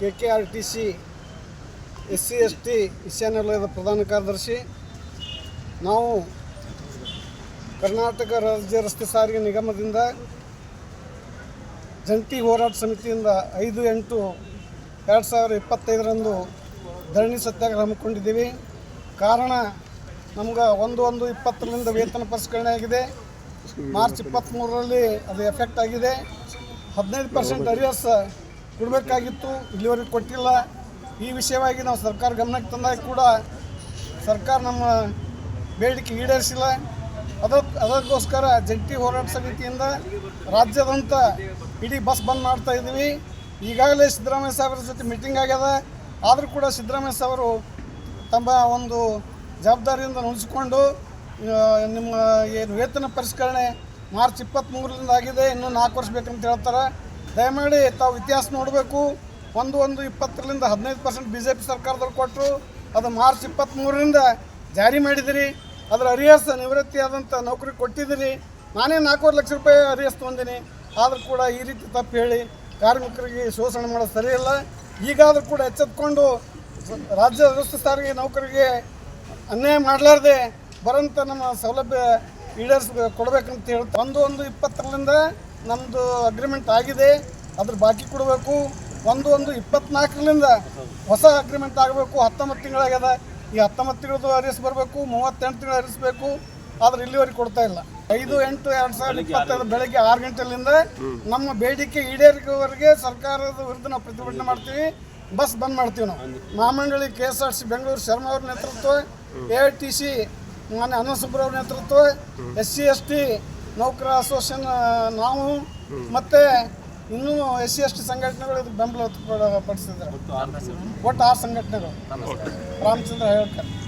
K K R T C S C S T ಈಶಾನ್ಯ ವಲಯದ ಪ್ರಧಾನ ಕಾರ್ಯದರ್ಶಿ ನಾವು ಕರ್ನಾಟಕ ರಾಜ್ಯ ರಸ್ತೆ ಸಾರಿಗೆ ನಿಗಮದಿಂದ ಜಂಟಿ ಹೋರಾಟ ಸಮಿತಿಯಿಂದ ಐದು ಎಂಟು ಎರಡು ಸಾವಿರದ ಇಪ್ಪತ್ತೈದರಂದು ಧರಣಿ ಸತ್ಯಾಗ್ರಹ ಹಮ್ಮಿಕೊಂಡಿದ್ದೀವಿ ಕಾರಣ ನಮ್ಗೆ ಒಂದು ಒಂದು ಇಪ್ಪತ್ತರಿಂದ ವೇತನ ಪರಿಷ್ಕರಣೆ ಆಗಿದೆ. ಮಾರ್ಚ್ ಇಪ್ಪತ್ತ್ಮೂರರಲ್ಲಿ ಅದು ಎಫೆಕ್ಟ್ ಆಗಿದೆ. ಹದಿನೈದು ಪರ್ಸೆಂಟ್ ಅರಿಯರ್ಸ್ ಕೊಡಬೇಕಾಗಿತ್ತು, ಇಲ್ಲಿವರೆಗೆ ಕೊಟ್ಟಿಲ್ಲ. ಈ ವಿಷಯವಾಗಿ ನಾವು ಸರ್ಕಾರ ಗಮನಕ್ಕೆ ತಂದಾಗ ಕೂಡ ಸರ್ಕಾರ ನಮ್ಮ ಬೇಡಿಕೆ ಈಡೇರಿಸಿಲ್ಲ. ಅದಕ್ಕೆ ಅದಕ್ಕೋಸ್ಕರ ಜಂಟಿ ಹೋರಾಟ ಸಮಿತಿಯಿಂದ ರಾಜ್ಯದಂತ ಇಡೀ ಬಸ್ ಬಂದ್ ಮಾಡ್ತಾ ಇದ್ದೀವಿ. ಈಗಾಗಲೇ ಸಿದ್ದರಾಮಯ್ಯ ಸಾಹೇಬ್ರ ಜೊತೆ ಮೀಟಿಂಗ್ ಆಗ್ಯದ. ಆದರೂ ಕೂಡ ಸಿದ್ದರಾಮಯ್ಯ ಸಾಹೇಬರು ತಮ್ಮ ಒಂದು ಜವಾಬ್ದಾರಿಯಿಂದ ನುಡಿಸಿಕೊಂಡು ನಿಮ್ಮ ಏನು ವೇತನ ಪರಿಷ್ಕರಣೆ ಮಾರ್ಚ್ ಇಪ್ಪತ್ತ್ಮೂರರಿಂದ ಆಗಿದೆ. ಇನ್ನೂ ನಾಲ್ಕು ವರ್ಷ ಬೇಕಂತ ಹೇಳ್ತಾರೆ. ದಯಮಾಡಿ ತಾವು ಇತಿಹಾಸ ನೋಡಬೇಕು. ಒಂದು ಒಂದು ಇಪ್ಪತ್ತರಿಂದ ಹದಿನೈದು ಪರ್ಸೆಂಟ್ ಬಿ ಜೆ ಪಿ ಸರ್ಕಾರದವ್ರು ಕೊಟ್ಟರು ಅದು ಮಾರ್ಚ್ ಇಪ್ಪತ್ತ್ಮೂರರಿಂದ ಜಾರಿ ಮಾಡಿದಿರಿ. ಅದರ ಅರಿಯಸ್ ನಿವೃತ್ತಿ ಆದಂಥ ನೌಕರಿ ಕೊಟ್ಟಿದ್ದೀರಿ ನಾನೇ ನಾಲ್ಕೂವರೆ ಲಕ್ಷ ರೂಪಾಯಿ ಅರಿಯಸ್ ತೊಗೊಂಡಿನಿ. ಆದರೂ ಕೂಡ ಈ ರೀತಿ ತಪ್ಪು ಹೇಳಿ ಕಾರ್ಮಿಕರಿಗೆ ಶೋಷಣೆ ಮಾಡೋದು ಸರಿಯಿಲ್ಲ ಈಗಾದರೂ ಕೂಡ ಎಚ್ಚೆತ್ಕೊಂಡು ರಾಜ್ಯ ರಸ್ತೆ ಸಾರಿಗೆ ನೌಕರಿಗೆ ಅನ್ಯಾಯ ಮಾಡಲಾರ್ದೆ ಬರೋಂಥ ನಮ್ಮ ಸೌಲಭ್ಯ ಈಡೇರಿಸ್ ಕೊಡಬೇಕಂತ ಹೇಳ್ತಾ ಒಂದು ಒಂದು ಇಪ್ಪತ್ತರಿಂದ ನಮ್ಮದು ಅಗ್ರಿಮೆಂಟ್ ಆಗಿದೆ ಅದ್ರ ಬಾಕಿ ಕೊಡಬೇಕು. ಒಂದು ಒಂದು ಇಪ್ಪತ್ನಾಲ್ಕರಿಂದ ಹೊಸ ಅಗ್ರಿಮೆಂಟ್ ಆಗಬೇಕು ಹತ್ತೊಂಬತ್ತು ತಿಂಗಳಾಗ್ಯದ. ಈ ಹತ್ತೊಂಬತ್ತು ತಿಂಗಳದು ಅರಿಸ್ ಬರಬೇಕು ಮೂವತ್ತೆಂಟು ತಿಂಗಳು ಅರಿಸಬೇಕು ಆದ್ರೆ ಇಲ್ಲಿವರೆಗೆ ಕೊಡ್ತಾ ಇಲ್ಲ. ಐದು ಎಂಟು ಎರಡು ಸಾವಿರದ ಇಪ್ಪತ್ತೈದು ಬೆಳಗ್ಗೆ ಆರು ಗಂಟೆಲಿಂದ ನಮ್ಮ ಬೇಡಿಕೆ ಈಡೇರಿಕೆವರೆಗೆ ಸರ್ಕಾರದ ವಿರುದ್ಧ ನಾವು ಪ್ರತಿಭಟನೆ ಮಾಡ್ತೀವಿ. ಬಸ್ ಬಂದ್ ಮಾಡ್ತೀವಿ ನಾವು. ಮಾಮಂಡಳಿ K S R C Bengaluru Sharma ಅವ್ರ ನೇತೃತ್ವ ಎ ಐ ಟಿ ಸಿ ಮಾನ್ಯ ಅನಂತ ನೇತೃತ್ವ ಎಸ್ ಸಿ ಎಸ್ ಟಿ ನೌಕರ ಅಸೋಸಿಯೇಷನ್ ನಾವು ಮತ್ತೆ ಇನ್ನೂ ಎಸ್ ಸಿ ಎಸ್ ಟಿ ಸಂಘಟನೆಗಳು ಇದಕ್ಕೆ ಬೆಂಬಲ ವ್ಯಕ್ತಪಡ- ಪಡಿಸಿದ್ದಾರೆ. ಒಟ್ಟು ಆರು ಸಂಘಟನೆಗಳು. ರಾಮಚಂದ್ರ ಹೇಳ್ಕರ್.